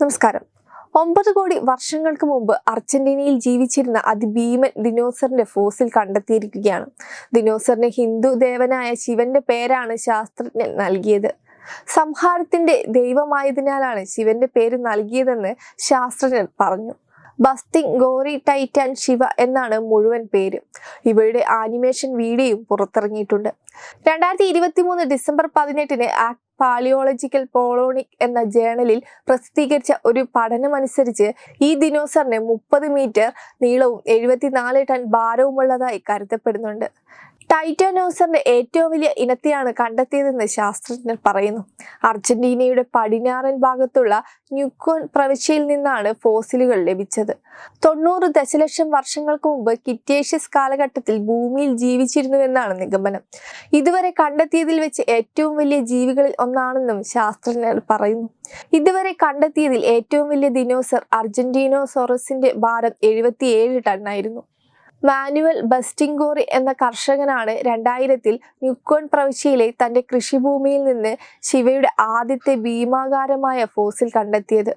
നമസ്കാരം. ഒമ്പത് കോടി വർഷങ്ങൾക്ക് മുമ്പ് അർജന്റീനയിൽ ജീവിച്ചിരുന്ന അതിഭീമൻ ദിനോസറിന്റെ ഫോസിൽ കണ്ടെത്തിയിരിക്കുകയാണ്. ദിനോസറിന് ഹിന്ദു ദേവനായ ശിവന്റെ പേരാണ് ശാസ്ത്രജ്ഞൻ നൽകിയത്. സംഹാരത്തിന്റെ ദൈവമായതിനാലാണ് ശിവന്റെ പേര് നൽകിയതെന്ന് ശാസ്ത്രജ്ഞൻ പറഞ്ഞു. ബസ്തിങ് ഗോറി ടൈറ്റാൻ ശിവ എന്നാണ് മുഴുവൻ പേര്. ഇവയുടെ ആനിമേഷൻ വീഡിയോയും പുറത്തിറങ്ങിയിട്ടുണ്ട്. രണ്ടായിരത്തി ഇരുപത്തി മൂന്ന് ഡിസംബർ പതിനെട്ടിന് ആക്ട് പാലിയോളജിക്കൽ പോളോണിക് എന്ന ജേണലിൽ പ്രസിദ്ധീകരിച്ച ഒരു പഠനമനുസരിച്ച് ഈ ദിനോസറിന് മുപ്പത് മീറ്റർ നീളവും എഴുപത്തിനാല് ടൺ ഭാരവുമുള്ളതായി കരുതപ്പെടുന്നുണ്ട്. ടൈറ്റാനോസറിന്റെ ഏറ്റവും വലിയ ഇനത്തെയാണ് കണ്ടെത്തിയതെന്ന് ശാസ്ത്രജ്ഞർ പറയുന്നു. അർജന്റീനയുടെ പടിഞ്ഞാറൻ ഭാഗത്തുള്ള ന്യൂക്കോൺ പ്രവിശ്യയിൽ നിന്നാണ് ഫോസിലുകൾ ലഭിച്ചത്. തൊണ്ണൂറ് ദശലക്ഷം വർഷങ്ങൾക്ക് മുമ്പ് കിറ്റേഷ്യസ് കാലഘട്ടത്തിൽ ഭൂമിയിൽ ജീവിച്ചിരുന്നുവെന്നാണ് നിഗമനം. ഇതുവരെ കണ്ടെത്തിയതിൽ വെച്ച് ഏറ്റവും വലിയ ജീവികളിൽ ഒന്നാണെന്നും ശാസ്ത്രജ്ഞർ പറയുന്നു. ഇതുവരെ കണ്ടെത്തിയതിൽ ഏറ്റവും വലിയ ദിനോസർ അർജന്റീനോസോറസിന്റെ ഭാരം എഴുപത്തിയേഴ് ടണ്ണായിരുന്നു. മാനുവൽ ബസ്റ്റിംഗോറി എന്ന കർഷകനാണ് രണ്ടായിരത്തിൽ ന്യൂക്കോൺ പ്രവിശ്യയിലെ തന്റെ കൃഷിഭൂമിയിൽ നിന്ന് ശിവയുടെ ആദ്യത്തെ ഭീമാകാരമായ ഫോസിൽ കണ്ടെത്തിയത്.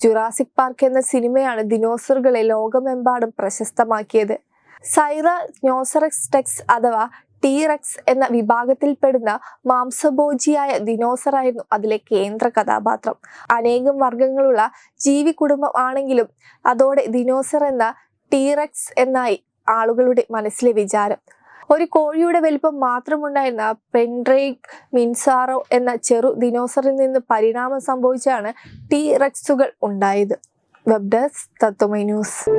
ജുറാസിക് പാർക്ക് എന്ന സിനിമയാണ് ദിനോസറുകളെ ലോകമെമ്പാടും പ്രശസ്തമാക്കിയത്. സൈറ ന്യോസറക്സ് ടെക്സ് അഥവാ ടീറക്സ് എന്ന വിഭാഗത്തിൽപ്പെടുന്ന മാംസഭോജിയായ ദിനോസറായിരുന്നു അതിലെ കേന്ദ്ര കഥാപാത്രം. അനേകം വർഗങ്ങളുള്ള ജീവി കുടുംബം ആണെങ്കിലും അതോടെ ദിനോസർ എന്ന ടീറക്സ് എന്നായി ആളുകളുടെ മനസ്സിലെ വിചാരം. ഒരു കോഴിയുടെ വലിപ്പം മാത്രമുണ്ടായിരുന്ന പെൻഡ്രേക്ക് മിൻസാറോ എന്ന ചെറു ദിനോസറിൽ നിന്ന് പരിണാമം സംഭവിച്ചാണ് ടി റെക്സുകൾ ഉണ്ടായത്. Web Tatvamayi news.